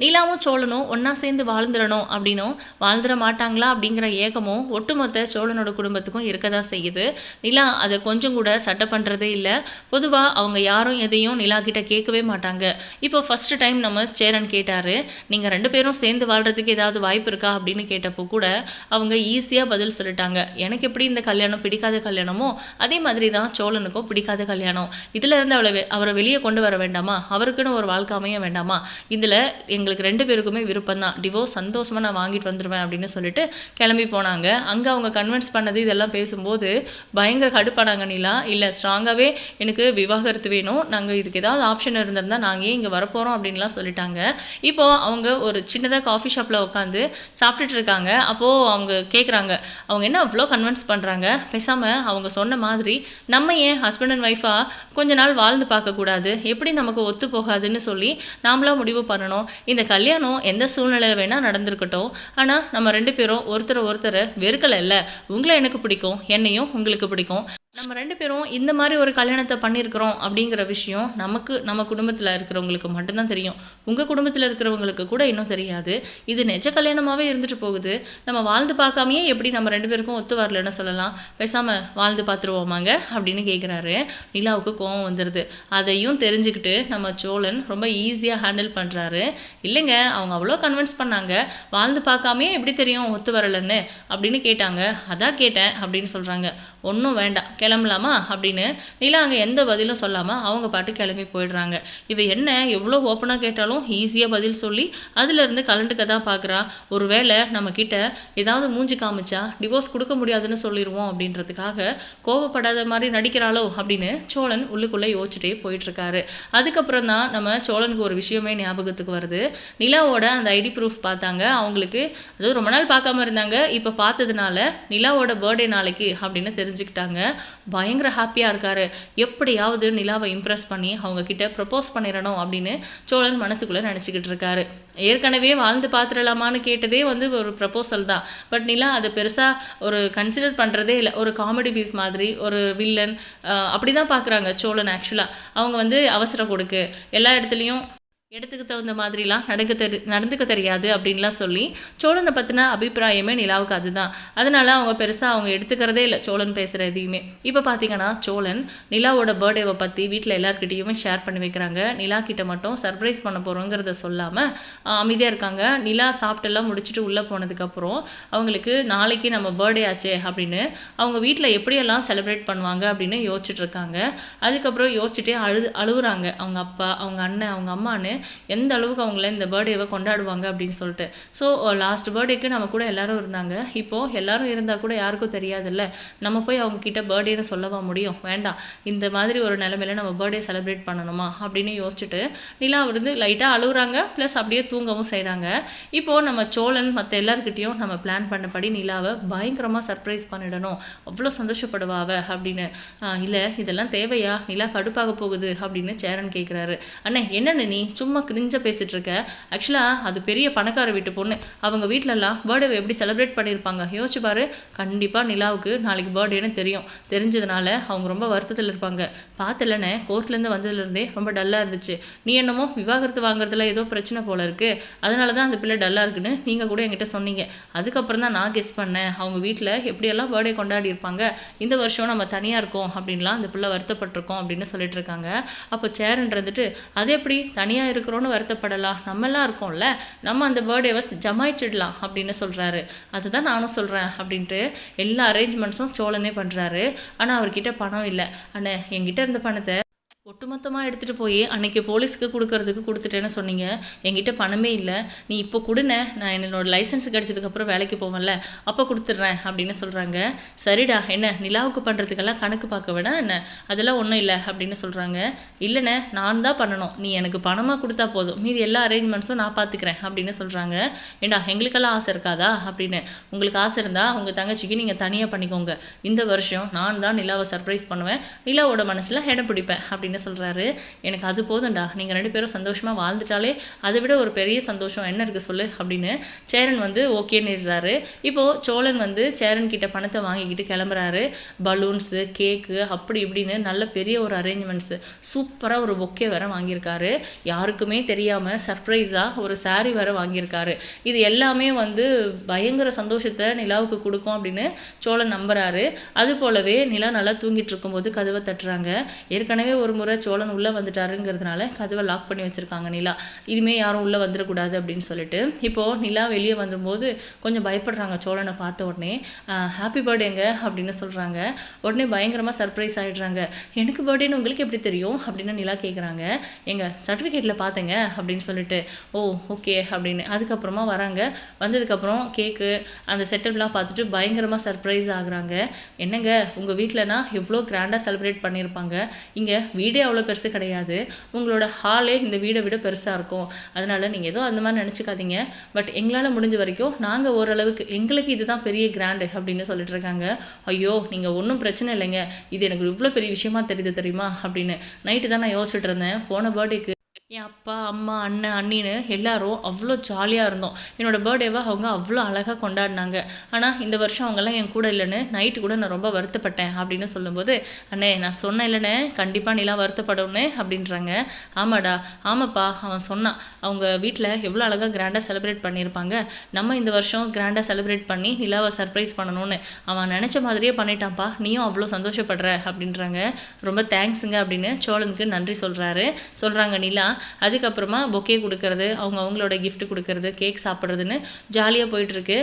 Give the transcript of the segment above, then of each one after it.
நீலாவும் சோழனும் ஒன்றா சேர்ந்து வாழ்ந்துடணும் அப்படின்னும் வாழ்ந்துட மாட்டாங்களா? அப்படிங்கிற ஏகமும் ஒட்டுமொத்த சோழனோட குடும்பத்துக்கும் இருக்க தான் செய்யுது. நிலா அதை கொஞ்சம் கூட சட்டை பண்ணுறதே இல்லை. பொதுவாக அவங்க யாரும் எதையும் நிலா கிட்ட கேட்கவே மாட்டாங்க. இப்போ ஃபர்ஸ்ட் டைம் நம்ம சேரன் கேட்டார் நீங்கள் ரெண்டு பேரும் சேர்ந்து வாழ்கிறதுக்கு ஏதாவது வாய்ப்பு இருக்கா? அப்படின்னு கேட்டப்போ கூட அவங்க ஈஸியாக பதில் சொல்லிட்டாங்க. எனக்கு எப்படி இந்த கல்யாணம் பிடிக்காத கல்யாணமோ அதே மாதிரி தான் சோழனுக்கும் பிடிக்காத கல்யாணம். இதில் இருந்து அவளை அவரை வெளியே கொண்டு வர வேண்டாமா? அவருக்குன்னு ஒரு வாழ்க்கை அமைய வேண்டாமா? இதில் எங்களுக்கு ரெண்டு பேருக்குமே விருப்பம் தான் டிவோர்ஸ் சந்தோஷமாக நான் வாங்கிட்டு வந்துடுவேன் அப்படின்னு சொல்லிட்டு கிளம்பி போனாங்க. அங்கே அவங்க கன்வின்ஸ் பண்ணது இதெல்லாம் பேசும்போது பயங்கர கடுப்பானாங்க நிலா இல்லை ஸ்ட்ராங்காகவே எனக்கு விவாகரத்து வேணும். நாங்கள் இதுக்கு ஏதாவது ஆப்ஷன் இருந்திருந்தால் நாங்கள் ஏன் இங்கே வரப்போகிறோம் அப்படின்லாம் சொல்லிட்டாங்க. இப்போ அவங்க ஒரு சின்னதாக காஃபி ஷாப்பில் உட்காந்து சாப்பிட்டுட்டு இருக்காங்க. அப்போது அவங்க கேட்குறாங்க அவங்க என்ன அவ்வளோ கன்வின்ஸ் பண்ணுறாங்க பேசாமல் அவங்க சொன்ன மாதிரி நம்ம ஏன் ஹஸ்பண்ட் அண்ட் ஒய்ஃபாக கொஞ்ச நாள் வாழ்ந்து பார்க்கக்கூடாது? எப்படி நமக்கு ஒத்து போகாதுன்னு சொல்லி நாமளாக முடிவு பண்ணணும். இந்த கல்யாணம் எந்த சூழ்நிலையில் வேணால் நடந்திருக்கட்டும். ஆனால் நம்ம ரெண்டு பேரும் ஒருத்தரை ஒருத்தரை வெறுக்கலை இல்லை. உங்களை எனக்கு பிடிக்கும் என்னையும் உங்களுக்கு பிடிக்கும். நம்ம ரெண்டு பேரும் இந்த மாதிரி ஒரு கல்யாணத்தை பண்ணியிருக்கிறோம் அப்படிங்கிற விஷயம் நமக்கு நம்ம குடும்பத்தில் இருக்கிறவங்களுக்கு மட்டும்தான் தெரியும். உங்கள் குடும்பத்தில் இருக்கிறவங்களுக்கு கூட இன்னும் தெரியாது. இது நெஜ கல்யாணமாகவே இருந்துட்டு போகுது. நம்ம வாழ்ந்து பார்க்காமையே எப்படி நம்ம ரெண்டு பேருக்கும் ஒத்து வரலன்னு சொல்லலாம். பேசாமல் வாழ்ந்து பார்த்துருவோமாங்க அப்படின்னு கேட்குறாரு நிலாவுக்கு கோவம் வந்துடுது அதையும் தெரிஞ்சுக்கிட்டு நம்ம சோழன் ரொம்ப ஈஸியாக ஹேண்டில் பண்ணுறாரு இல்லைங்க அவங்க அவ்வளோ கன்வின்ஸ் பண்ணாங்க. வாழ்ந்து பார்க்காமையே எப்படி தெரியும் ஒத்து வரலன்னு அப்படின்னு கேட்டாங்க. அதான் கேட்டேன் அப்படின்னு சொல்கிறாங்க ஒன்றும் வேண்டாம். கிளம்பலாமா அப்படின்னு நிலா அங்கே எந்த பதிலும் சொல்லாமல் அவங்க பாட்டு கிளம்பி போயிடுறாங்க. இவ என்ன எவ்வளோ ஓப்பனாக கேட்டாலும் ஈஸியாக பதில் சொல்லி அதுலேருந்து கலண்டுக்க தான் பார்க்குறா ஒருவேளை நம்ம ஏதாவது மூஞ்சி காமிச்சா டிவோர்ஸ் கொடுக்க முடியாதுன்னு சொல்லிடுவோம் அப்படின்றதுக்காக கோவப்படாத மாதிரி நடிக்கிறாளோ அப்படின்னு சோழன் உள்ளுக்குள்ளே யோசிச்சுட்டே போயிட்டுருக்காரு. அதுக்கப்புறம் தான் நம்ம சோழனுக்கு ஒரு விஷயமே ஞாபகத்துக்கு வருது. நிலாவோட அந்த ஐடி ப்ரூஃப் பார்த்தாங்க. அவங்களுக்கு அது ரொம்ப நாள் பார்க்காம இருந்தாங்க. இப்போ பார்த்ததுனால நிலாவோட பர்த்டே நாளைக்கு அப்படின்னு தெரிஞ்சுக்கிட்டாங்க. பயங்கர ஹாப்பியாக இருக்காரு. எப்படியாவது நிலாவை இம்ப்ரெஸ் பண்ணி அவங்க கிட்ட ப்ரப்போஸ் பண்ணிடணும் அப்படின்னு சோழன் மனசுக்குள்ளே நினச்சிக்கிட்டு இருக்காரு. ஏற்கனவே வாழ்ந்து பார்த்துடலாமான்னு கேட்டதே வந்து ஒரு ப்ரப்போசல் தான். பட் நிலா அதை பெருசாக ஒரு கன்சிடர் பண்ணுறதே இல்லை. ஒரு காமெடி பீஸ் மாதிரி ஒரு வில்லன் அப்படி தான் பார்க்குறாங்க சோழன் ஆக்சுவலாக அவங்க வந்து அவசரம் கொடுக்கு. எல்லா இடத்துலையும் இடத்துக்கு தகுந்த மாதிரிலாம் நடக்க தெரி நடந்துக்க தெரியாது அப்படின்லாம் சொல்லி சோழனை பற்றின அபிப்பிராயமே நிலாவுக்கு அதுதான். அதனால அவங்க பெருசாக அவங்க எடுத்துக்கிறதே இல்லை சோழன் பேசுகிற எதையுமே. இப்போ பார்த்தீங்கன்னா சோழன் நிலாவோட பர்த்டேவை பற்றி வீட்டில் எல்லாருக்கிட்டேயுமே ஷேர் பண்ணி வைக்கிறாங்க. நிலா கிட்ட மட்டும் சர்ப்ரைஸ் பண்ண போகிறோங்கிறத சொல்லாமல் அமைதியாக இருக்காங்க. நிலா சாப்பிட்டெல்லாம் முடிச்சுட்டு உள்ளே போனதுக்கப்புறம் அவங்களுக்கு நாளைக்கு நம்ம பர்த்டே ஆச்சே அப்படின்னு அவங்க வீட்டில் எப்படியெல்லாம் செலிப்ரேட் பண்ணுவாங்க அப்படின்னு யோசிச்சுட்ருக்காங்க அதுக்கப்புறம் யோசிச்சுட்டே அழு அழுகுறாங்க. அவங்க அப்பா அவங்க அண்ணன் அவங்க அம்மான்னு எந்த அளவுக்கு அவங்கள இந்த பர்த்டேவை கொண்டாடுவாங்க அப்படின்னு சொல்லிட்டு. ஸோ லாஸ்ட் பர்த்டேக்கு நம்ம கூட எல்லாரும் இருந்தாங்க. இப்போது எல்லாரும் இருந்தால் கூட யாருக்கும் தெரியாதுல்ல. நம்ம போய் அவங்க கிட்ட பர்த்டேன்னு சொல்லவா முடியும்? வேண்டாம். இந்த மாதிரி ஒரு நிலமையில நம்ம பர்த்டே செலிப்ரேட் பண்ணணுமா? அப்படின்னு யோசிச்சுட்டு நிலா வந்து லைட்டாக அழுகுறாங்க ப்ளஸ் அப்படியே தூங்கவும் செய்கிறாங்க இப்போது நம்ம சோழன் மற்ற எல்லாருக்கிட்டேயும் நம்ம பிளான் பண்ணபடி நிலாவை பயங்கரமாக சர்ப்ரைஸ் பண்ணிடணும். அவ்வளோ சந்தோஷப்படுவா அப்படின்னு. இல்லை இதெல்லாம் தேவையா? நிலா கடுப்பாக போகுது அப்படின்னு சேரன் கேட்குறாரு அண்ணே என்னென்னு நீ? சும்மா கிரிஞ்ச பேசிட்டு இருக்க ஆக்சுவலாக அது பெரிய பணக்கார வீட்டு பொண்ணு. அவங்க வீட்டிலலாம் பர்த்டே எப்படி செலிப்ரேட் பண்ணியிருப்பாங்க? யோசிச்சு பாரு. கண்டிப்பாக நிலாவுக்கு நாளைக்கு பர்த்டேன்னு தெரியும். தெரிஞ்சதுனால அவங்க ரொம்ப வருத்தத்தில் இருப்பாங்க. பார்த்துலன்னு கோர்ட்லேருந்து வந்ததுலேருந்தே ரொம்ப டல்லாக இருந்துச்சு. நீ என்னமோ விவாகரத்து வாங்குறதுல ஏதோ பிரச்சனை போல இருக்கு. அதனால தான் அந்த பிள்ளை டல்லாக இருக்குன்னு நீங்கள் கூட என்கிட்ட சொன்னீங்க. அதுக்கப்புறம் தான் நான் கெஸ் பண்ணேன். அவங்க வீட்டில் எப்படியெல்லாம் பர்த்டே கொண்டாடி இருப்பாங்க? இந்த வருஷம் நம்ம தனியாக இருக்கோம் அப்படின்லாம் அந்த பிள்ளை வருத்தப்பட்டிருக்கோம் அப்படின்னு சொல்லிட்டு இருக்காங்க அப்போ சேருன்றதுட்டு அது எப்படி தனியாக இருக்கிறோன்னு வருத்தப்படலாம். நம்மெல்லாம் இருக்கோம்ல. நம்ம அந்த பர்த்டேவை ஜமாயிச்சிடலாம் அப்படின்னு சொல்கிறாரு அதுதான் நானும் சொல்கிறேன் அப்படின்ட்டு எல்லா அரேஞ்ச்மெண்ட்ஸும் சோழனே பண்ணுறாரு ஆனால் அவர்கிட்ட பணம் இல்லை. அண்ணே என்கிட்ட இருந்த பணத்தை ஒட்டுமொத்தமாக எடுத்துகிட்டு போய் அன்னைக்கு போலீஸ்க்கு கொடுக்கறதுக்கு கொடுத்துட்டேன்னு சொன்னீங்க. என்கிட்ட பணமே இல்லை. நீ இப்போ கொடுன நான் என்னோடய லைசன்ஸ் கிடச்சதுக்கப்புறம் வேலைக்கு போவேன்ல. அப்போ கொடுத்துட்றேன் அப்படின்னு சொல்கிறாங்க சரிடா என்ன நிலாவுக்கு பண்ணுறதுக்கெல்லாம் கணக்கு பார்க்க வேணா என்ன? அதெல்லாம் ஒன்றும் இல்லை அப்படின்னு சொல்கிறாங்க இல்லைண்ணே நான் தான் பண்ணணும். நீ எனக்கு பணமாக கொடுத்தா போதும். மீதி எல்லா அரேஞ்ச்மெண்ட்ஸும் நான் பார்த்துக்கிறேன் அப்படின்னு சொல்கிறாங்க ஏண்டா எங்களுக்கெல்லாம் ஆசை இருக்காதா அப்படின்னு. உங்களுக்கு ஆசை இருந்தால் உங்கள் தங்கச்சிக்கு நீங்கள் தனியாக பண்ணிக்கோங்க. இந்த வருஷம் நான் தான் நிலாவை சர்ப்ரைஸ் பண்ணுவேன். நிலாவோட மனசில் இடம் பிடிப்பேன் அப்படின்னு என்ன சொல்கிறாரு எனக்கு அது போதும்டா. நீங்கள் ரெண்டு பேரும் சந்தோஷமாக வாழ்ந்துட்டாலே அதை விட ஒரு பெரிய சந்தோஷம் என்ன இருக்குது சொல்லு அப்படின்னு சேரன் வந்து ஓகேன்னுறாரு இப்போது சோழன் வந்து சேரன் கிட்ட பணத்தை வாங்கிக்கிட்டு கிளம்புறாரு. பலூன்ஸு கேக்கு அப்படி இப்படின்னு நல்ல பெரிய ஒரு அரேஞ்ச்மெண்ட்ஸு சூப்பராக ஒரு பொக்கே வேற வாங்கியிருக்காரு. யாருக்குமே தெரியாமல் சர்ப்ரைஸாக ஒரு saree வேற வாங்கியிருக்காரு. இது எல்லாமே வந்து பயங்கர சந்தோஷத்தை நிலாவுக்கு கொடுக்கும் அப்படின்னு சோழன் நம்புறாரு. அது போலவே நிலா நல்லா தூங்கிட்டு இருக்கும்போது கதவை தட்டுறாங்க. ஏற்கனவே ஒரு முறை சோழன் உள்ளே வந்துட்டாருங்கிறதுனால கதவை லாக் பண்ணி வச்சுருக்காங்க நிலா. இனிமேல் யாரும் உள்ளே வந்துடக்கூடாது அப்படின்னு சொல்லிட்டு. இப்போது நிலா வெளியே வந்தும்போது கொஞ்சம் பயப்படுறாங்க சோழனை பார்த்த உடனே. ஹாப்பி பர்த்டேங்க அப்படின்னு சொல்கிறாங்க உடனே பயங்கரமாக சர்ப்ரைஸ் ஆகிடுறாங்க எனக்கு பர்த்டேன்னு உங்களுக்கு எப்படி தெரியும்? அப்படின்னு நிலா கேட்குறாங்க எங்கள் சர்டிஃபிகேட்டில் பார்த்தேங்க அப்படின்னு சொல்லிட்டு. ஓ ஓகே அப்படின்னு. அதுக்கப்புறமா வராங்க. வந்ததுக்கப்புறம் கேக்கு அந்த செட்டப்லாம் பார்த்துட்டு பயங்கரமாக சர்ப்ரைஸ் ஆகுறாங்க. என்னங்க உங்கள் வீட்டிலனா எவ்வளோ கிராண்டாக செலிப்ரேட் பண்ணியிருப்பாங்க இங்கே வீடு அவ்வளோ பெருசு கிடையாது. உங்களோட ஹாலே இந்த வீடை விட பெருசாக இருக்கும். அதனால் நீங்கள் ஏதோ அந்த மாதிரி நினச்சிக்காதீங்க. பட் எங்களால் முடிஞ்ச வரைக்கும் நாங்கள் ஓரளவுக்கு எங்களுக்கு இதுதான் பெரிய கிராண்டு அப்படின்னு சொல்லிட்டு இருக்காங்க. ஐயோ நீங்கள் ஒன்றும் பிரச்சனை இல்லைங்க. இது எனக்கு இவ்வளோ பெரிய விஷயமா தெரியுது தெரியுமா அப்படின்னு. நைட்டு தான் நான் யோசிச்சுட்டு இருந்தேன். போன பர்த்டேக்கு என் அப்பா அம்மா அண்ணன் அண்ணின்னு எல்லாரும் அவ்வளோ ஜாலியாக இருந்தோம். என்னோட பர்த்டேவை அவங்க அவ்வளோ அழகாக கொண்டாடினாங்க. ஆனால் இந்த வருஷம் அவங்கெல்லாம் என் கூட இல்லைன்னு நைட்டு கூட நான் ரொம்ப வருத்தப்பட்டேன் அப்படின்னு சொல்லும்போது அண்ணே நான் சொன்னேன் இல்லைண்ணே கண்டிப்பாக நீலாம் வருத்தப்படணும்னே அப்படின்றாங்க. ஆமாடா ஆமாப்பா அவன் சொன்னான். அவங்க வீட்டில் எவ்வளோ அழகாக கிராண்டாக செலிப்ரேட் பண்ணியிருப்பாங்க. நம்ம இந்த வருஷம் கிராண்டாக செலிப்ரேட் பண்ணி நிலாவை சர்ப்ரைஸ் பண்ணணும்னு. அவன் நினச்ச மாதிரியே பண்ணிட்டான்ப்பா. நீயும் அவ்வளோ சந்தோஷப்படுற அப்படின்றாங்க. ரொம்ப தேங்க்ஸுங்க அப்படின்னு சோழனுக்கு நன்றி சொல்கிறாரு சொல்கிறாங்க நிலா அதுக்கப்புறமா பொக்கே கொடுக்கறது அவங்க அவங்களோட கிஃப்ட் கொடுக்கறது கேக் சாப்பிட்றதுன்னு ஜாலியாக போயிட்டுருக்கு.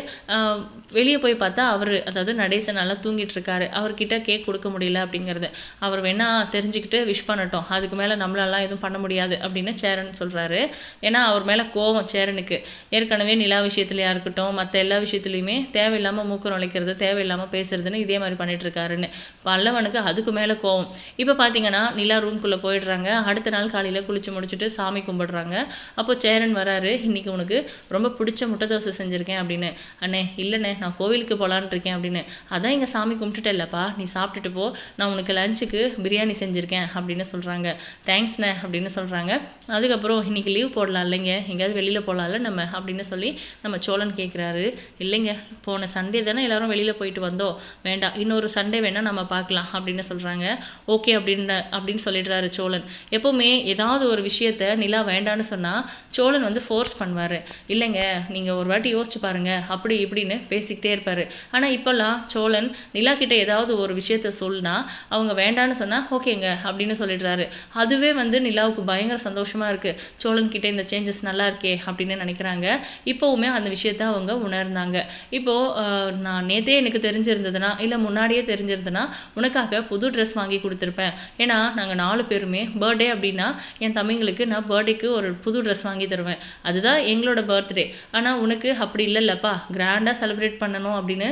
வெளியே போய் பார்த்தா அவர் அதாவது நடேசன் நல்லா தூங்கிட்டு இருக்காரு அவர்கிட்ட கேக் கொடுக்க முடியல அப்படிங்கிறது. அவர் வேணால் தெரிஞ்சுக்கிட்டு விஷ் பண்ணட்டும். அதுக்கு மேலே நம்மளாலாம் எதுவும் பண்ண முடியாது அப்படின்னு சேரன் சொல்கிறாரு ஏன்னா அவர் மேலே கோவம் சேரனுக்கு. ஏற்கனவே நிலா விஷயத்துலையா இருக்கட்டும் மற்ற எல்லா விஷயத்துலையுமே தேவையில்லாமல் மூக்கம் நுழைக்கிறது தேவையில்லாமல் பேசுறதுன்னு இதே மாதிரி பண்ணிட்டு இருக்காருன்னு பல்லவனுக்கு அதுக்கு மேலே கோவம். இப்போ பார்த்தீங்கன்னா நிலா ரூம்குள்ளே போயிடுறாங்க. அடுத்த நாள் காலையில் குளிச்சு முடிச்சுட்டு சாமி கும்பிடுறாங்க. அப்போ சேரன் வராரு இன்னைக்கு உனக்கு ரொம்ப பிடிச்ச முட்டை தோசை செஞ்சுருக்கேன் அப்படின்னு. அண்ணே இல்லைண்ணே நான் கோவிலுக்கு போகலான்னு இருக்கேன் அப்படின்னு. அதான் இங்கே சாமி கும்பிட்டுட்டேல்லப்பா நீ சாப்பிட்டுட்டு போ நான் உனக்கு லஞ்சுக்கு பிரியாணி செஞ்சுருக்கேன் அப்படின்னு சொல்கிறாங்க தேங்க்ஸ்ண்ணே அப்படின்னு சொல்கிறாங்க அதுக்கப்புறம் இன்னைக்கு லீவ் போடலாம் இல்லைங்க எங்கேயாவது வெளியில் போகலாம்ல நம்ம அப்படின்னு சொல்லி நம்ம சோழன் கேட்குறாரு இல்லைங்க போன சண்டே தானே எல்லாரும் வெளியில் போயிட்டு வந்தோம். வேண்டாம் இன்னொரு சண்டே வேணால் நம்ம பார்க்கலாம் அப்படின்னு சொல்கிறாங்க ஓகே அப்படின்னு அப்படின்னு சொல்லிடுறாரு சோழன். எப்போவுமே ஏதாவது ஒரு விஷயம் நிலா வேண்டான்னு சொன்னால் சோழன் வந்து ஃபோர்ஸ் பண்ணுவார். இல்லைங்க நீங்கள் ஒரு வாட்டி யோசிச்சு பாருங்க அப்படி இப்படின்னு பேசிக்கிட்டே இருப்பார். ஆனால் இப்போல்லாம் சோழன் நிலா கிட்ட ஏதாவது ஒரு விஷயத்த சொல்லினா அவங்க வேண்டான்னு சொன்னால் ஓகேங்க அப்படின்னு சொல்லிடுறாரு. அதுவே வந்து நிலாவுக்கு பயங்கர சந்தோஷமாக இருக்கு. சோழன் கிட்ட இந்த சேஞ்சஸ் நல்லா இருக்கே அப்படின்னு நினைக்கிறாங்க. இப்போவுமே அந்த விஷயத்த அவங்க உணர்ந்தாங்க. இப்போது நான் நேத்தே எனக்கு தெரிஞ்சிருந்ததுன்னா இல்லை முன்னாடியே தெரிஞ்சிருந்ததுன்னா உனக்காக புது ட்ரெஸ் வாங்கி கொடுத்துருப்பேன். ஏன்னா நாங்கள் நாலு பேருமே பர்த்டே அப்படின்னா என் தம்பிங்களுக்கு நான் பர்த்டேக்கு ஒரு புது ட்ரெஸ் வாங்கி தருவேன். அதுதான் எங்களோட பர்த்டே ஆனால் உனக்கு அப்படி இல்லைல்லப்பா. கிராண்டாக செலிப்ரேட் பண்ணணும் அப்படின்னு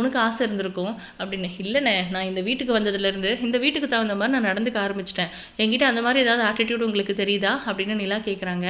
உனக்கு ஆசை இருந்திருக்கும் அப்படின்னு. இல்லைண்ணே நான் இந்த வீட்டுக்கு வந்ததுலேருந்து இந்த வீட்டுக்கு தகுந்த மாதிரி நான் நடந்துக்க ஆரம்பிச்சிட்டேன். என்கிட்ட அந்த மாதிரி ஏதாவது ஆட்டிடியூட் உங்களுக்கு தெரியுதா? அப்படின்னு நிலா கேட்குறாங்க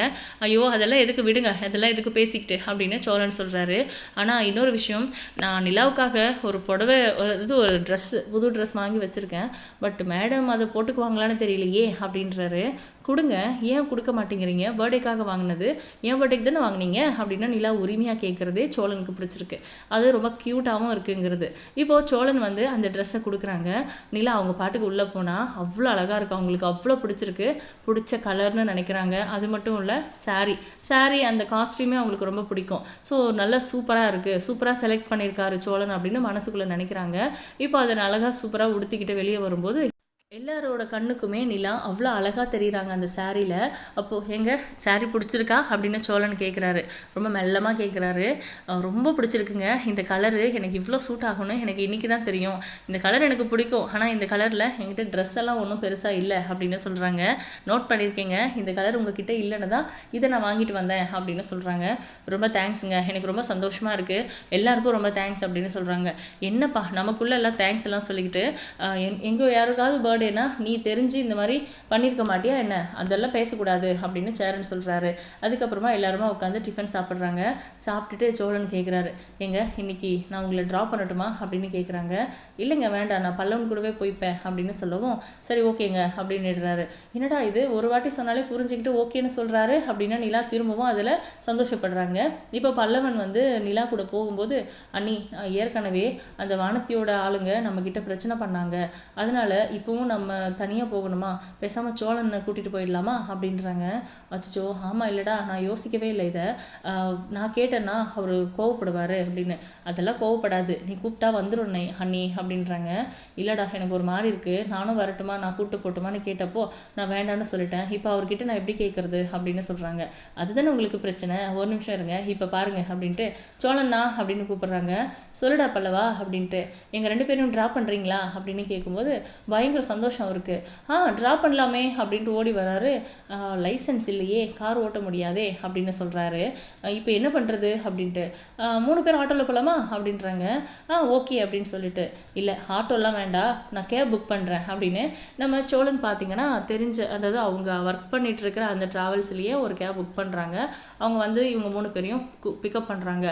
ஐயோ அதெல்லாம் எதுக்கு விடுங்க? அதெல்லாம் எதுக்கு பேசிக்கிட்டு? அப்படின்னு சோழன் சொல்கிறாரு ஆனால் இன்னொரு விஷயம் நான் நிலாவுக்காக ஒரு புடவை இது ஒரு ட்ரெஸ்ஸு புது ட்ரெஸ் வாங்கி வச்சுருக்கேன். பட் மேடம் அதை போட்டுக்குவாங்களான்னு தெரியலையே அப்படின்றாரு. கொடுங்க. ஏன் கொடுக்க மாட்டேங்கிறீங்க? பர்த்டேக்காக வாங்கினது. ஏன் பர்த்டேக்கு தானே வாங்குனீங்க? அப்படின்னா நிலா உரிமையாக கேட்குறதே சோழனுக்கு பிடிச்சிருக்கு. அது ரொம்ப க்யூட்டாகவும் இருக்குங்கிறது. இப்போது சோழன் வந்து அந்த ட்ரெஸ்ஸை கொடுக்குறாங்க. நிலா அவங்க பாட்டுக்கு உள்ளே போனால் அவ்வளோ அழகாக இருக்கும். அவங்களுக்கு அவ்வளோ பிடிச்சிருக்கு. பிடிச்ச கலர்னு நினைக்கிறாங்க. அது மட்டும் இல்லை saree. Saree அந்த காஸ்ட்யூமே அவங்களுக்கு ரொம்ப பிடிக்கும். ஸோ நல்லா சூப்பராக இருக்குது சூப்பராக செலக்ட் பண்ணியிருக்காரு சோழன் அப்படின்னு மனசுக்குள்ளே நினைக்கிறாங்க. இப்போ அதை அழகாக சூப்பராக உடுத்திக்கிட்டு வெளியே வரும்போது எல்லாரோட கண்ணுக்குமே நிலா அவ்வளோ அழகாக தெரியுறாங்க அந்த சாரியில் அப்போது எங்க சாரி பிடிச்சிருக்கா? அப்படின்னு சோழன் கேட்குறாரு ரொம்ப மெல்லமாக கேட்குறாரு ரொம்ப பிடிச்சிருக்குங்க. இந்த கலரு எனக்கு இவ்வளோ சூட் ஆகும்னு எனக்கு இன்றைக்கி தான் தெரியும். இந்த கலர் எனக்கு பிடிக்கும். ஆனால் இந்த கலரில் என்கிட்ட ட்ரெஸ் எல்லாம் ஒன்றும் பெருசாக இல்லை அப்படின்னு சொல்கிறாங்க நோட் பண்ணியிருக்கேங்க. இந்த கலர் உங்ககிட்ட இல்லைன்னு தான் இதை நான் வாங்கிட்டு வந்தேன் அப்படின்னு சொல்கிறாங்க ரொம்ப தேங்க்ஸுங்க. எனக்கு ரொம்ப சந்தோஷமாக இருக்குது எல்லாருக்கும் ரொம்ப தேங்க்ஸ் அப்படின்னு சொல்கிறாங்க என்னப்பா நமக்குள்ளே எல்லாம் தேங்க்ஸ் எல்லாம் சொல்லிக்கிட்டு எங் எங்கே யாருக்காவது பர்த்டே பர்த்டேனா நீ தெரிஞ்சு இந்த மாதிரி பண்ணியிருக்க மாட்டியா என்ன? அதெல்லாம் பேசக்கூடாது அப்படின்னு சேரன் சொல்கிறாரு அதுக்கப்புறமா எல்லாருமே உட்காந்து டிஃபன் சாப்பிட்றாங்க. சாப்பிட்டுட்டு சோழன் கேட்குறாரு ஏங்க இன்னைக்கு நான் உங்களை ட்ராப் பண்ணட்டுமா? அப்படின்னு கேட்குறாங்க இல்லைங்க வேண்டாம் நான் பல்லவன் கூடவே போய்ப்பேன் அப்படின்னு சொல்லவும் சரி ஓகேங்க அப்படின்னுடுறாரு. என்னடா இது? ஒரு வாட்டி சொன்னாலே புரிஞ்சுக்கிட்டு ஓகேன்னு சொல்கிறாரு அப்படின்னா நிலா திரும்பவும் அதில் சந்தோஷப்படுறாங்க. இப்போ பல்லவன் வந்து நிலா கூட போகும்போது அண்ணி ஏற்கனவே அந்த வானத்தியோட ஆளுங்க நம்மக்கிட்ட பிரச்சனை பண்ணாங்க. அதனால இப்போவும் நம்ம தனியாக போகணுமா? பேசாமல் சோழனை கூட்டிகிட்டு போயிடலாமா? அப்படின்றாங்க. அச்சோ ஆமாம் இல்லைடா நான் யோசிக்கவே இல்லை இதை. நான் கேட்டேன்னா அவர் கோவப்படுவார் அப்படின்னு. அதெல்லாம் கோவப்படாது. நீ கூப்பிட்டா வந்துடும் ஹனி அப்படின்றாங்க. இல்லைடா எனக்கு ஒரு மாதிரி இருக்குது நானும் வரட்டுமா? நான் கூப்பிட்டு போட்டுமான்னு கேட்டப்போ நான் வேண்டாம்னு சொல்லிட்டேன். இப்போ அவர்கிட்ட நான் எப்படி கேட்குறது அப்படின்னு சொல்கிறாங்க அதுதானே உங்களுக்கு பிரச்சனை? ஒரு நிமிஷம் இருங்க. இப்போ பாருங்க அப்படின்ட்டு சோழண்ணா அப்படின்னு கூப்பிட்றாங்க. சொல்லுடா பல்லவா அப்படின்ட்டு. எங்கள் ரெண்டு பேரும் ட்ராப் பண்ணுறீங்களா அப்படின்னு கேட்கும்போது பயங்கர சந்தோஷம் சந்தோஷம் அவருக்கு ஆ ட்ராப் பண்ணலாமே அப்படின்ட்டு ஓடி வராரு. லைசன்ஸ் இல்லையே கார் ஓட்ட முடியாதே அப்படின்னு சொல்கிறாரு இப்போ என்ன பண்ணுறது அப்படின்ட்டு. மூணு பேர் ஆட்டோவில் போகலாமா அப்படின்றாங்க. ஆ ஓகே அப்படின்னு சொல்லிட்டு. இல்லை ஆட்டோலாம் வேண்டாம் நான் கேப் புக் பண்ணுறேன் அப்படின்னு நம்ம சோழன் பார்த்தீங்கன்னா தெரிஞ்ச அதாவது அவங்க ஒர்க் பண்ணிட்டு இருக்கிற அந்த ட்ராவல்ஸ்லேயே ஒரு கேப் புக் பண்ணுறாங்க அவங்க வந்து இவங்க மூணு பேரையும் பிக்கப் பண்ணுறாங்க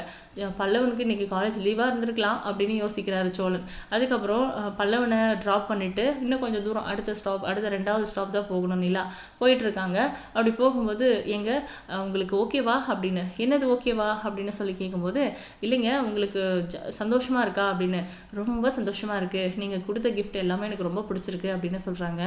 பல்லவனுக்கு இன்றைக்கி காலேஜ் லீவாக இருந்திருக்கலாம் அப்படின்னு யோசிக்கிறாரு சோழன். அதுக்கப்புறம் பல்லவனை ட்ராப் பண்ணிவிட்டு இன்னும் கொஞ்சம் தூரம் அடுத்த ஸ்டாப் அடுத்த ரெண்டாவது ஸ்டாப் தான் போகணும் நிலா. போயிட்டுருக்காங்க. அப்படி போகும்போது எங்க உங்களுக்கு ஓகேவா அப்படின்னு என்னது ஓகேவா அப்படின்னு சொல்லி கேட்கும்போது இல்லைங்க உங்களுக்கு ஜ- இருக்கா அப்படின்னு. ரொம்ப சந்தோஷமாக இருக்குது நீங்கள் கொடுத்த கிஃப்ட் எல்லாமே எனக்கு ரொம்ப பிடிச்சிருக்கு அப்படின்னு சொல்கிறாங்க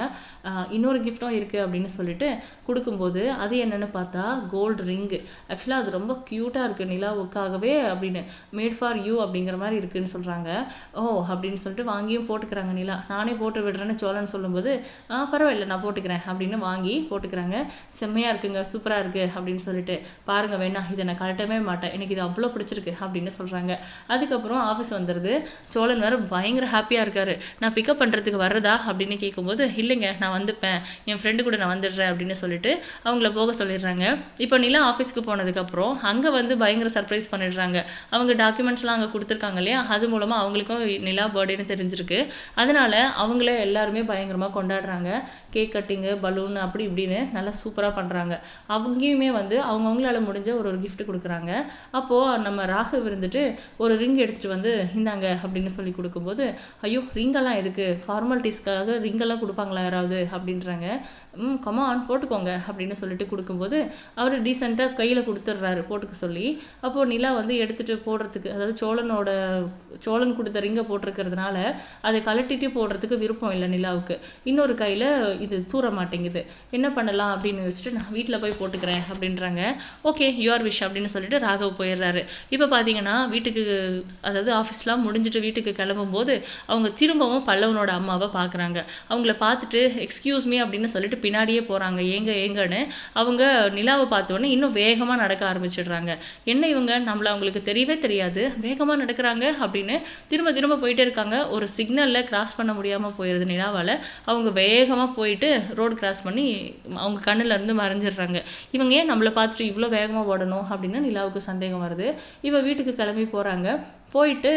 இன்னொரு கிஃப்ட்டும் இருக்குது அப்படின்னு சொல்லிட்டு கொடுக்கும்போது அது என்னென்னு பார்த்தா கோல்டு ரிங்கு ஆக்சுவலாக அது ரொம்ப க்யூட்டாக இருக்கு நிலாவுக்காகவே அப்படின்னு. மேட் ஃபார் யூ அப்படிங்கிற மாதிரி இருக்குன்னு சொல்கிறாங்க ஓ அப்படின்னு சொல்லிட்டு வாங்கியும் போட்டுக்கிறாங்க நிலா. நானே போட்டு விடுறேன்னு சோழன் சொல்லும்போது ஆ பரவாயில்ல நான் போட்டுக்கிறேன் அப்படின்னு வாங்கி போட்டுக்கிறாங்க. செம்மையாக இருக்குங்க சூப்பராக இருக்கு அப்படின்னு சொல்லிட்டு பாருங்க வேணா இதை நான் கழட்டவே மாட்டேன் எனக்கு இது அவ்வளோ பிடிச்சிருக்கு அப்படின்னு சொல்கிறாங்க அதுக்கப்புறம் ஆஃபீஸ் வந்துடுது சோழன் வேறு பயங்கர ஹாப்பியாக இருக்காரு. நான் பிக்கப் பண்ணுறதுக்கு வர்றதா? அப்படின்னு கேட்கும்போது இல்லைங்க நான் வந்துப்பேன். என் ஃப்ரெண்டு கூட நான் வந்துடுறேன் அப்படின்னு சொல்லிட்டு அவங்கள போக சொல்லிடுறாங்க. இப்போ நிலா ஆஃபீஸ்க்கு போனதுக்கப்புறம் அங்கே வந்து பயங்கர சர்ப்ரைஸ் பண்ணிடுறாங்க. அவங்க டாக்குமெண்ட்ஸ்லாம் அங்கே கொடுத்துருக்காங்க இல்லையா? அது மூலமாக அவங்களுக்கும் நிலா பர்த்டேன்னு தெரிஞ்சிருக்கு. அதனால் அவங்களே எல்லாருமே பயங்கரமாக கொண்டாடுறாங்க. கேக் கட்டிங்கு பலூன் அப்படி இப்படின்னு நல்லா சூப்பராக பண்ணுறாங்க அவங்கேயுமே வந்து அவங்கவுங்களால முடிஞ்ச ஒரு ஒரு கிஃப்ட் கொடுக்குறாங்க. அப்போது நம்ம ராகவ் இருந்துட்டு ஒரு ரிங் எடுத்துகிட்டு வந்து இந்தாங்க அப்படின்னு சொல்லி கொடுக்கும்போது ஐயோ ரிங்கெல்லாம் எதுக்கு? ஃபார்மாலிட்டிஸ்க்காக ரிங்கெல்லாம் கொடுப்பாங்களா யாராவது? அப்படின்றாங்க. ம் கமான் போட்டுக்கோங்க அப்படின்னு சொல்லிட்டு கொடுக்கும்போது அவர் டீசெண்டாக கையில் கொடுத்துட்றாரு போட்டுக்க சொல்லி. அப்போது நிலா வந்து எடுத்துகிட்டு போடுறதுக்கு அதாவது சோழனோட சோழன் கொடுத்த ரிங்கை போட்டிருக்கிறதுனால அதை கழட்டிட்டு போடுறதுக்கு விருப்பம் இல்லை நிலா. நிலாவுக்கு இன்னொரு கையில் இது தூர மாட்டேங்குது. என்ன பண்ணலாம் அப்படின்னு வச்சுட்டு நான் வீட்டில் போய் போட்டுக்கிறேன் அப்படின்றாங்க. ஓகே யுவர் விஷ் அப்படின்னு சொல்லிட்டு ராகவ் போயிடுறாரு. இப்போ பார்த்தீங்கன்னா வீட்டுக்கு அதாவது ஆஃபீஸ்லாம் முடிஞ்சுட்டு வீட்டுக்கு கிளம்பும்போது அவங்க திரும்பவும் பல்லவனோட அம்மாவை பார்க்குறாங்க அவங்கள பார்த்துட்டு எக்ஸ்கியூஸ் மீ அப்படின்னு சொல்லிட்டு பின்னாடியே போகிறாங்க ஏங்க ஏங்கன்னு அவங்க நிலாவை பார்த்தோன்னே இன்னும் வேகமாக நடக்க ஆரம்பிச்சிடுறாங்க. என்ன இவங்க? நம்மளை அவங்களுக்கு தெரியவே தெரியாது. வேகமாக நடக்கிறாங்க அப்படின்னு திரும்ப திரும்ப போயிட்டே இருக்காங்க. ஒரு சிக்னலில் கிராஸ் பண்ண முடியாமல் போயிடுது நிலாவால் அவங்க வேகமாக போயிட்டு ரோடு கிராஸ் பண்ணி அவங்க கண்ணுலேருந்து மறைஞ்சிடுறாங்க. இவங்க ஏன் நம்மளை பார்த்துட்டு இவ்வளோ வேகமாக ஓடணும் அப்படின்னு நிலாவுக்கு சந்தேகம் வருது. இவன் வீட்டுக்கு கிளம்பி போகிறாங்க போயிட்டு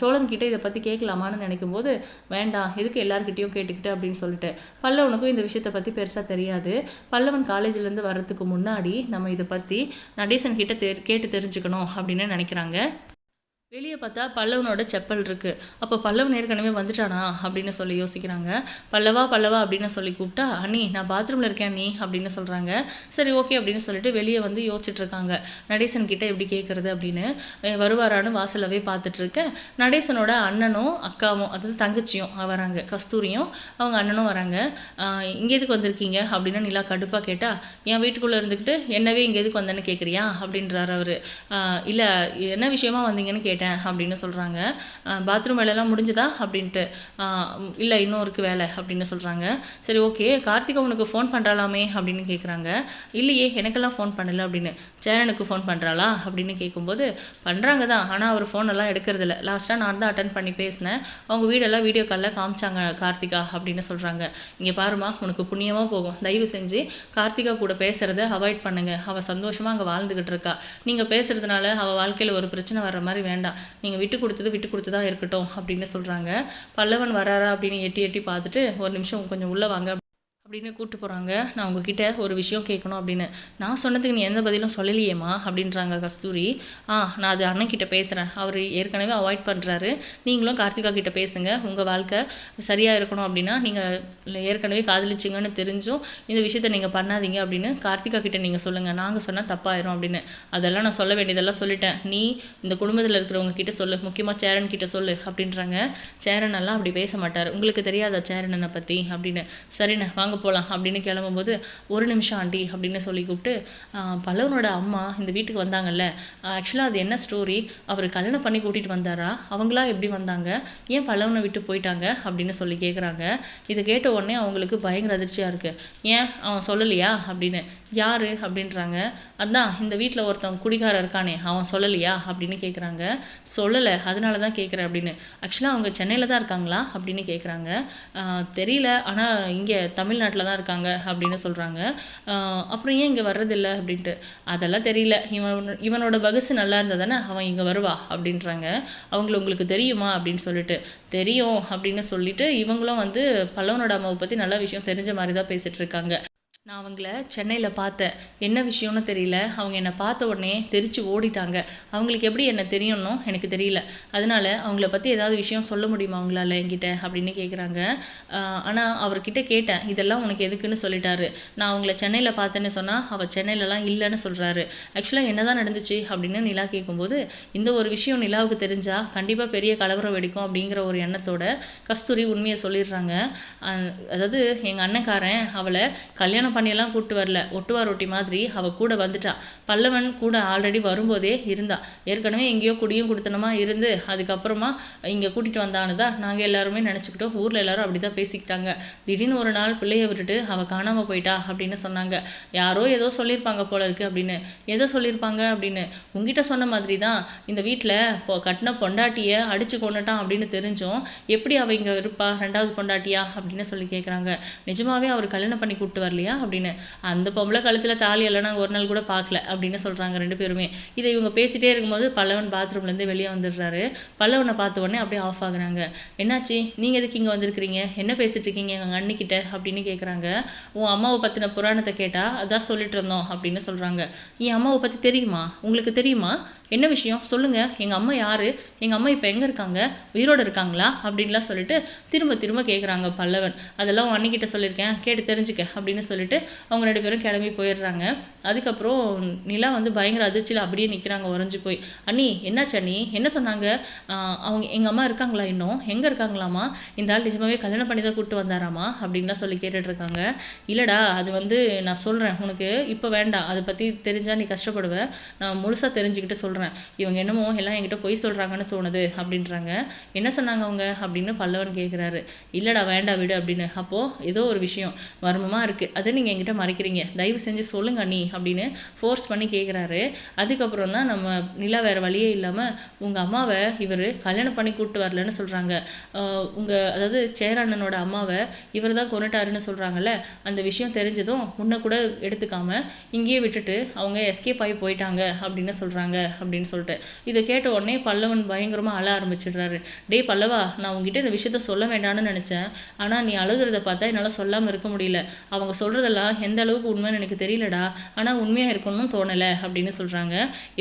சோழன்கிட்ட சோழன் இதை பற்றி கேட்கலாமான்னு நினைக்கும் போது வேண்டாம் எதுக்கு எல்லாருக்கிட்டையும் கேட்டுக்கிட்டு? அப்படின்னு சொல்லிட்டு. பல்லவனுக்கும் இந்த விஷயத்தை பற்றி பெருசாக தெரியாது. பல்லவன் காலேஜ்லேருந்து வர்றதுக்கு முன்னாடி நம்ம இதை பற்றி நடேசன் கிட்ட தெ கேட்டு தெரிஞ்சுக்கணும் அப்படின்னு நினைக்கிறாங்க. வெளியே பார்த்தா பல்லவனோட செப்பல் இருக்குது அப்போ பல்லவன் ஏற்கனவே வந்துட்டானா? அப்படின்னு சொல்லி யோசிக்கிறாங்க. பல்லவா பல்லவா அப்படின்னு சொல்லி கூப்பிட்டா அண்ணி நான் பாத்ரூமில் இருக்கேன் நீ அப்படின்னு சொல்கிறாங்க சரி ஓகே அப்படின்னு சொல்லிட்டு வெளியே வந்து யோசிச்சுட்ருக்காங்க நடேசன் கிட்டே எப்படி கேட்குறது அப்படின்னு வருவாரான்னு வாசலவே பார்த்துட்ருக்கேன் நடேசனோட அண்ணனும் அக்காவும் அதாவது தங்கச்சியும் வராங்க. கஸ்தூரியும் அவங்க அண்ணனும் வராங்க. இங்கே எதுக்கு வந்திருக்கீங்க? அப்படின்னு நிலா கடுப்பாக கேட்டால் என் வீட்டுக்குள்ளே இருந்துக்கிட்டு என்னவே இங்கே எதுக்கு வந்தேன்னு கேட்குறியா அப்படின்றார் அவர். இல்லை என்ன விஷயமா வந்தீங்கன்னு கேட்டேன். அப்படின்னு சொல்கிறாங்க பாத்ரூம் வேலையெல்லாம் முடிஞ்சுதா அப்படின்ட்டு. இல்லை இன்னும் இருக்குது வேலை அப்படின்னு சொல்கிறாங்க சரி ஓகே கார்த்திகா உனக்கு ஃபோன் பண்ணுறாளாமே அப்படின்னு கேட்குறாங்க இல்லையே எனக்கெல்லாம் ஃபோன் பண்ணல அப்படின்னு. சேரனுக்கு ஃபோன் பண்ணுறாளா அப்படின்னு கேட்கும்போது பண்ணுறாங்க தான் ஆனால் அவர் ஃபோனெல்லாம் எடுக்கிறதில்ல. லாஸ்ட்டாக நான் தான் அட்டன் பண்ணி பேசினேன். அவங்க வீடெல்லாம் வீடியோ காலில் காமிச்சாங்க கார்த்திகா அப்படின்னு சொல்கிறாங்க இங்கே பாருமா உனக்கு புண்ணியமாக போகும். தயவு செஞ்சு கார்த்திகா கூட பேசுகிறத அவாய்ட் பண்ணுங்கள் அவள் சந்தோஷமாக அங்கே வாழ்ந்துக்கிட்டு இருக்கா. நீங்கள் பேசுகிறதுனால அவள் வாழ்க்கையில் ஒரு பிரச்சனை வர்ற மாதிரி வேண்டாம். நீங்கள் விட்டு கொடுத்தது விட்டு கொடுத்து தான் இருக்கட்டும் அப்படின்னு சொல்கிறாங்க பல்லவன் வராரா அப்படின்னு எட்டி எட்டி பார்த்துட்டு ஒரு நிமிஷம் கொஞ்சம் உள்ளே வாங்க அப்படின்னு கூப்பிட்டு போகிறாங்க நான் உங்ககிட்ட ஒரு விஷயம் கேட்கணும் அப்படின்னு. நான் சொன்னதுக்கு நீ எந்த பதிலும் சொல்லலையேம்மா அப்படின்றாங்க கஸ்தூரி. ஆ நான் அது அண்ணன்கிட்ட பேசுகிறேன் அவர் ஏற்கனவே அவாய்ட் பண்ணுறாரு நீங்களும் கார்த்திகா கிட்ட பேசுங்க. உங்கள் வாழ்க்கை சரியாக இருக்கணும் அப்படின்னா நீங்கள் ஏற்கனவே காதலிச்சிங்கன்னு தெரிஞ்சும் இந்த விஷயத்த நீங்கள் பண்ணாதீங்க அப்படின்னு கார்த்திகா கிட்ட நீங்கள் சொல்லுங்கள் நாங்கள் சொன்னால் தப்பாயிரும் அப்படின்னு. அதெல்லாம் நான் சொல்ல வேண்டியதெல்லாம் சொல்லிட்டேன். நீ இந்த குடும்பத்தில் இருக்கிறவங்க கிட்ட சொல்லு. முக்கியமாக சேரன் கிட்ட சொல்லு அப்படின்றாங்க. சேரன் எல்லாம் அப்படி பேச மாட்டார். உங்களுக்கு தெரியாதா சேரனனை பற்றி அப்படின்னு. சரிண்ணே வாங்க போகலாம் அப்படின்னு கிளம்பும்போது ஒரு நிமிஷம் ஆண்டி அப்படின்னு சொல்லி கூப்பிட்டு பல்லவனோட அம்மா இந்த வீட்டுக்கு வந்தாங்கல்ல. ஆக்சுவலாக அது என்ன ஸ்டோரி அவர் கல்யாணம் பண்ணி கூட்டிகிட்டு வந்தாரா? அவங்களா எப்படி வந்தாங்க? ஏன் பல்லவனை விட்டு போயிட்டாங்க? அப்படின்னு சொல்லி கேட்குறாங்க இதை கேட்ட உடனே அவங்களுக்கு பயங்கர அதிர்ச்சியாக இருக்குது ஏன்? அவன் சொல்லலையா? அப்படின்னு. யார் அப்படின்றாங்க. அதான் இந்த வீட்டில் ஒருத்தன் குடிகாரன் இருக்கானே அவன் சொல்லலையா அப்படின்னு கேட்குறாங்க சொல்லலை அதனால தான் கேட்குறேன் அப்படின்னு. ஆக்சுவலாக அவங்க சென்னையில் தான் இருக்காங்களா அப்படின்னு கேட்குறாங்க தெரியல ஆனால் இங்கே தமிழ்நாட்டில் தான் இருக்காங்க அப்படின்னு சொல்கிறாங்க அப்புறம் ஏன் இங்கே வர்றதில்லை அப்படின்ட்டு. அதெல்லாம் தெரியல. இவன் இவனோட வகுசு நல்லா இருந்தால் தானே அவன் இங்கே வருவா அப்படின்றாங்க. அவங்கள உங்களுக்கு தெரியுமா அப்படின்னு சொல்லிட்டு. தெரியும் அப்படின்னு சொல்லிட்டு இவங்களும் வந்து பல்லவனோட அம்மாவை பற்றி நல்ல விஷயம் தெரிஞ்ச மாதிரி தான் பேசிகிட்டு இருக்காங்க. நான் அவங்கள சென்னையில் பார்த்தேன். என்ன விஷயம்னு தெரியல. அவங்க என்னை பார்த்த உடனே தெரிச்சு ஓடிட்டாங்க. அவங்களுக்கு எப்படி என்ன தெரியணும் எனக்கு தெரியல. அதனால அவங்கள பற்றி ஏதாவது விஷயம் சொல்ல முடியுமா அவங்களால என்கிட்ட? அப்படின்னு கேட்குறாங்க ஆனால் அவர்கிட்ட கேட்டேன். இதெல்லாம் உனக்கு எதுக்குன்னு சொல்லிட்டாரு. நான் அவங்கள சென்னையில் பார்த்தேன்னு சொன்னால் அவள் சென்னையிலலாம் இல்லைன்னு சொல்கிறாரு ஆக்சுவலாக என்ன தான் நடந்துச்சு அப்படின்னு நிலா கேட்கும்போது இந்த ஒரு விஷயம் நிலாவுக்கு தெரிஞ்சால் கண்டிப்பாக பெரிய கலவரம் வெடிக்கும் அப்படிங்கிற ஒரு எண்ணத்தோட கஸ்தூரி உண்மையை சொல்லிடுறாங்க. அதாவது எங்கள் அண்ணக்காரன் அவளை கல்யாணம் பண்ணியெல்லாம் கூட்டு வரல. ஒட்டுவார் ஒட்டி மாதிரி அவள் கூட வந்துட்டா. பல்லவன் கூட ஆல்ரெடி வரும்போதே இருந்தா. ஏற்கனவே எங்கேயோ குடியும் கொடுத்தனமா இருந்து அதுக்கப்புறமா இங்கே கூட்டிகிட்டு வந்தான்னு தான் நாங்கள் எல்லாருமே நினச்சிக்கிட்டோம். ஊரில் எல்லாரும் அப்படி தான் பேசிக்கிட்டாங்க. திடீர்னு ஒரு நாள் பிள்ளைய விட்டுட்டு அவள் காணாமல் போயிட்டா அப்படின்னு சொன்னாங்க. யாரோ ஏதோ சொல்லியிருப்பாங்க போல இருக்கு அப்படின்னு. எதோ சொல்லியிருப்பாங்க அப்படின்னு. உங்ககிட்ட சொன்ன மாதிரி தான் இந்த வீட்டில் இப்போ கட்டின பொண்டாட்டியை அடிச்சு கொண்டுட்டான் அப்படின்னு தெரிஞ்சும் எப்படி அவ இங்கே இருப்பா? ரெண்டாவது பொண்டாட்டியா? அப்படின்னு சொல்லி கேட்குறாங்க நிஜமாவே அவர் கல்யாணம் பண்ணி கூப்பிட்டு வரலையா? அப்படின்னு. அந்த பொம்பளை கழுத்தில் தாலி எல்லாம் நாங்கள் ஒரு நாள் கூட பார்க்கல அப்படின்னு சொல்கிறாங்க ரெண்டு பேருமே. இதை இவங்க பேசிகிட்டே இருக்கும்போது பல்லவன் பாத்ரூம்லேருந்து வெளியே வந்துடுறாரு. பல்லவனை பார்த்த உடனே அப்படியே ஆஃப் ஆகுறாங்க. என்னாச்சு? நீங்கள் எதுக்கு இங்கே வந்திருக்கிறீங்க? என்ன பேசிட்டு இருக்கீங்க? எங்கள் அண்ணிக்கிட்ட அப்படின்னு கேட்குறாங்க உன் அம்மாவை பற்றின புராணத்தை கேட்டால் அதான் சொல்லிட்டு இருந்தோம் அப்படின்னு சொல்கிறாங்க என் அம்மாவை பற்றி தெரியுமா? உங்களுக்கு தெரியுமா? என்ன விஷயம்? சொல்லுங்கள் எங்கள் அம்மா யார்? எங்கள் அம்மா இப்போ எங்கே இருக்காங்க? உயிரோடு இருக்காங்களா? அப்படின்லாம் சொல்லிட்டு திரும்ப திரும்ப கேட்குறாங்க பல்லவன். அதெல்லாம் உன் சொல்லியிருக்கேன். கேட்டு தெரிஞ்சுக்க அப்படின்னு சொல்லிட்டு அவங்க ரெண்டு பேரும் கிளம்பி போயிடுறாங்க. அதுக்கப்புறம் நிலா வந்து பயங்கர அதிர்ச்சியில் அப்படியே நிற்கிறாங்க உறைஞ்சு போய். அண்ணி என்னாச்சு அண்ணி? என்ன சொன்னாங்க? அவங்க எங்கள் அம்மா இருக்காங்களா இன்னும்? எங்கே இருக்காங்களாமா இந்த ஆள் நிஜமாவே கல்யாணம் பண்ணி தான் கூப்பிட்டு வந்தாராமா அப்படின்லாம் சொல்லி கேட்டுட்ருக்காங்க. இல்லைடா அது வந்து நான் சொல்கிறேன் உனக்கு. இப்போ வேண்டாம். அதை பற்றி தெரிஞ்சால் நீ கஷ்டப்படுவேன் நான் முழுசாக தெரிஞ்சுக்கிட்டு சொல்கிறேன் இவங்க என்னமோ எல்லாம் என்கிட்ட பொய் சொல்கிறாங்கன்னு தோணுது அப்படின்றாங்க. என்ன சொன்னாங்க அவங்க? அப்படின்னு பல்லவன் கேட்குறாரு இல்லைடா வேண்டாம் விடு அப்படின்னு. அப்போது ஏதோ ஒரு விஷயம் மர்மமாக இருக்குது அதை நீங்கள் என்கிட்ட மறைக்கிறீங்க. தயவு செஞ்சு சொல்லுங்க நீ அப்படின்னு ஃபோர்ஸ் பண்ணி கேட்குறாரு அதுக்கப்புறம் தான் நம்ம நிலா வேறு வழியே இல்லாமல் உங்கள் அம்மாவை இவர் கல்யாணம் பண்ணி கூப்பிட்டு வரலன்னு சொல்கிறாங்க உங்கள் அதாவது சேரண்ணனோட அம்மாவை இவர் தான் கொண்டுட்டாருன்னு சொல்கிறாங்கல்ல அந்த விஷயம் தெரிஞ்சதும் உன்னை கூட எடுத்துக்காம இங்கேயே விட்டுட்டு அவங்க எஸ்கேப் ஆகி போயிட்டாங்க அப்படின்னு சொல்கிறாங்க அப்படின்னு சொல்லிட்டு. இதை கேட்ட உடனே பல்லவன் பயங்கரமாக அழ ஆரம்பிச்சிடுறாரு. டே பல்லவா நான் உங்ககிட்ட இந்த விஷயத்த சொல்ல வேண்டாம்னு நினச்சேன். ஆனால் நீ அழுகிறத பார்த்தா என்னால் சொல்லாமல் இருக்க முடியல. அவங்க சொல்கிறதெல்லாம் எந்த அளவுக்கு உண்மைன்னு எனக்கு தெரியலடா. ஆனால் உண்மையாக இருக்கணும்னு தோணலை அப்படின்னு சொல்கிறாங்க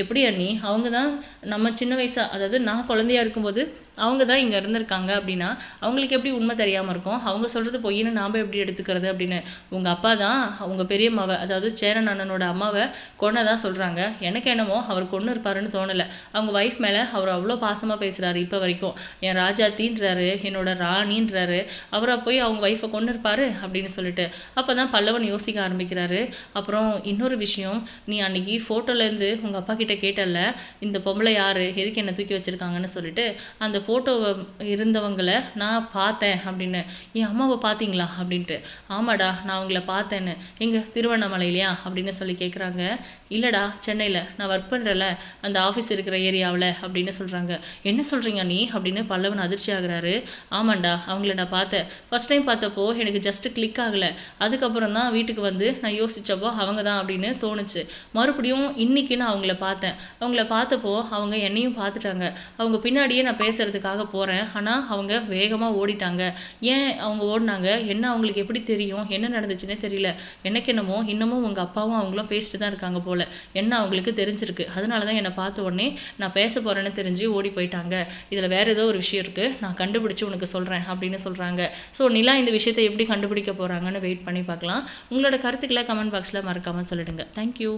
எப்படி அண்ணி அவங்க தான் நம்ம சின்ன வயசாக அதாவது நான் குழந்தையா இருக்கும்போது அவங்க தான் இங்கே இருந்திருக்காங்க அப்படின்னா அவங்களுக்கு எப்படி உண்மை தெரியாமல் இருக்கும்? அவங்க சொல்கிறது பொய்ன்னு நாம் எப்படி எடுத்துக்கிறது அப்படின்னு? உங்கள் அப்பா தான் அவங்க பெரியம்மாவை அதாவது சேரன் அண்ணனோட அம்மாவை கொன்ன தான் சொல்கிறாங்க எனக்கு என்னமோ அவர் கொன்று இருப்பாருன்னு தோணலை. அவங்க ஒய்ஃப் மேலே அவர் அவ்வளோ பாசமாக பேசுகிறாரு இப்போ வரைக்கும். என் ராஜாத்தின்றாரு என்னோட ராணின்றாரு. அவரை போய் அவங்க ஒய்ஃபை கொண்டு இருப்பாரு அப்படின்னு சொல்லிட்டு. அப்போ தான் பல்லவன் யோசிக்க ஆரம்பிக்கிறாரு. அப்புறம் இன்னொரு விஷயம் நீ அன்னைக்கு ஃபோட்டோலேருந்து உங்கள் அப்பா கிட்ட கேட்டல இந்த பொம்பளை யார்? எதுக்கு என்னை தூக்கி வச்சிருக்காங்கன்னு சொல்லிட்டு அந்த ஃபோட்டோவை இருந்தவங்களை நான் பார்த்தேன் அப்படின்னு. என் அம்மாவை பார்த்தீங்களா? அப்படின்ட்டு. ஆமாடா நான் அவங்கள பார்த்தேன்னு. எங்கே திருவண்ணாமலையிலையா? அப்படின்னு சொல்லி கேட்குறாங்க இல்லைடா சென்னையில். நான் ஒர்க் பண்ணுறல அந்த ஆஃபீஸ் இருக்கிற ஏரியாவில் அப்படின்னு சொல்கிறாங்க என்ன சொல்கிறீங்க நீ? அப்படின்னு பல்லவன் அதிர்ச்சி ஆகுறாரு. ஆமாண்டா அவங்கள நான் பார்த்தேன். ஃபஸ்ட் டைம் பார்த்தப்போ எனக்கு ஜஸ்ட் கிளிக் ஆகலை. அதுக்கப்புறம் தான் வீட்டுக்கு வந்து நான் யோசித்தப்போ அவங்க தான் அப்படின்னு தோணுச்சு. மறுபடியும் இன்னைக்கு நான் அவங்கள பார்த்தேன். அவங்கள பார்த்தப்போ அவங்க என்னையும் பார்த்துட்டாங்க. அவங்க பின்னாடியே நான் பேசுறதுக்காக போகிறேன் ஆனால் அவங்க வேகமாக ஓடிட்டாங்க. ஏன் அவங்க ஓடினாங்க? என்ன அவங்களுக்கு எப்படி தெரியும்? என்ன நடந்துச்சுன்னே தெரியல. எனக்கு என்னமோ இன்னமும் உங்கள் அப்பாவும் அவங்களும் பேசிட்டு தான் இருக்காங்க போல. என்ன அவங்களுக்கு தெரிஞ்சிருக்கு? அதனால தான் என்னை பார்த்த உடனே நான் பேச போகிறேன்னு தெரிஞ்சு ஓடி போயிட்டாங்க. இதில் வேற ஏதோ ஒரு விஷயம் இருக்குது நான் கண்டுபிடிச்சி உனக்கு சொல்கிறேன் அப்படின்னு சொல்கிறாங்க ஸோ நிலா இந்த விஷயத்தை எப்படி கண்டுபிடிக்க போகிறாங்கன்னு வெயிட் பண்ணி பார்க்கலாம். உங்களோட கருத்துக்களை கமெண்ட் பாக்ஸில் மறக்காமல் சொல்லிடுங்க. தேங்க்யூ